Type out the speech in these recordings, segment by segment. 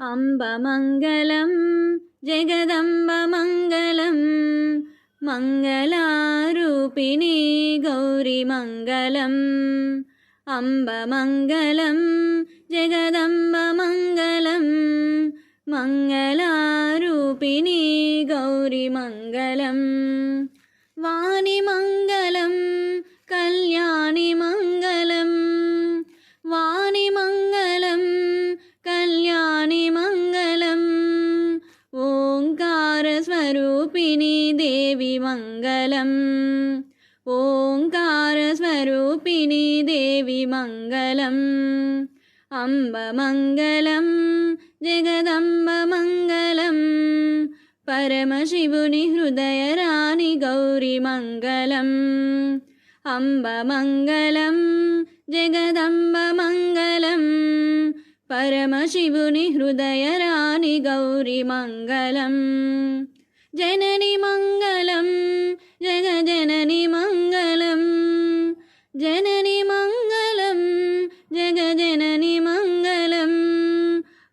അംബമംഗലം ജഗദംബമംഗലം മംഗലാരൂപിണി ഗൗരിമംഗലം അംബമംഗലം ജഗദംബമംഗലം മംഗലാരൂപിണി ഗൗരിമംഗലം വാണിമംഗലം ഓങ്കാരസ്വരൂപിണി ദേവി മംഗലം ഓങ്കാരസ്വരൂപിണി ദേവി മംഗലം അംബമംഗലം ജഗദംബമംഗലം പരമശിവുനി ഹൃദയരാണി ഗൗരിമംഗലം അംബമംഗലം ജഗദംബമംഗലം പരമശിവുനി ഹൃദയരാണി ഗൗരിമംഗലം ജനനി മംഗലം ജഗജനനി മംഗളം ജനനി മംഗലം. ജഗജനനി മംഗളം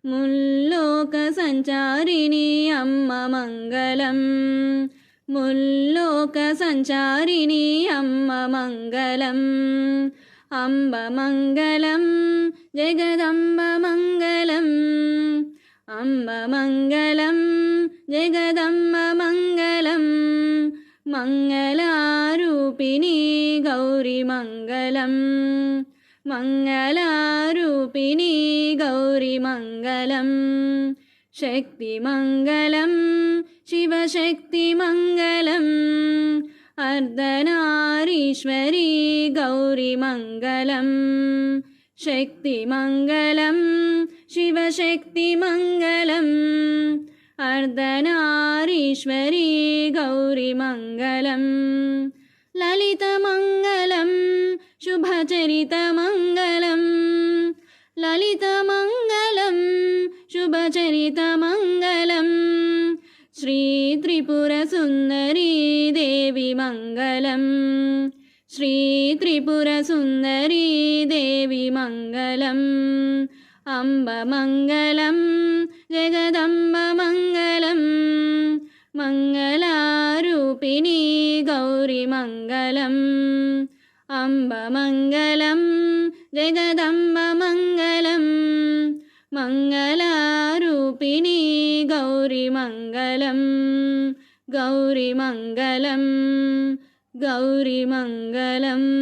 മുല്ലോക സഞ്ചാരിണി അമ്മ മംഗളം മുല്ലോക സഞ്ചാരിണി അമ്മ മംഗളം അമ്പ മംഗളം ജഗദംബ മംഗലം മംഗലം മംഗളം മംഗലം ഗൗരി മംഗളം ശക്തി ഗൗരിമംഗലം. ശക്തിമംഗലം ശിവശക്തിമംഗലം. അർദ്ധനാരീശ്വരി മംഗലം ശിവശക്തി ശിവശക്തിമംഗലം. അർദ്ധനാരീശ്വരി ഗൗരിമംഗലം. ലളിതമംഗലം ശുഭചരിതമംഗലം. ലളിതമംഗലം ശുഭചരിതമംഗലം. ശ്രീ ത്രിപുരസുന്ദരീ ദേവി മംഗലം ശ്രീ ത്രിപുരസുന്ദരീ ദേവി മംഗലം അംബമംഗലം ജഗദംബമംഗലം മംഗലാരൂപിണി ഗൗരിമംഗലം. അംബമംഗലം ജഗദംബമംഗലം മംഗലാരൂപിണി ഗൗരിമംഗലം. ഗൗരിമംഗലം ഗൗരിമംഗലം.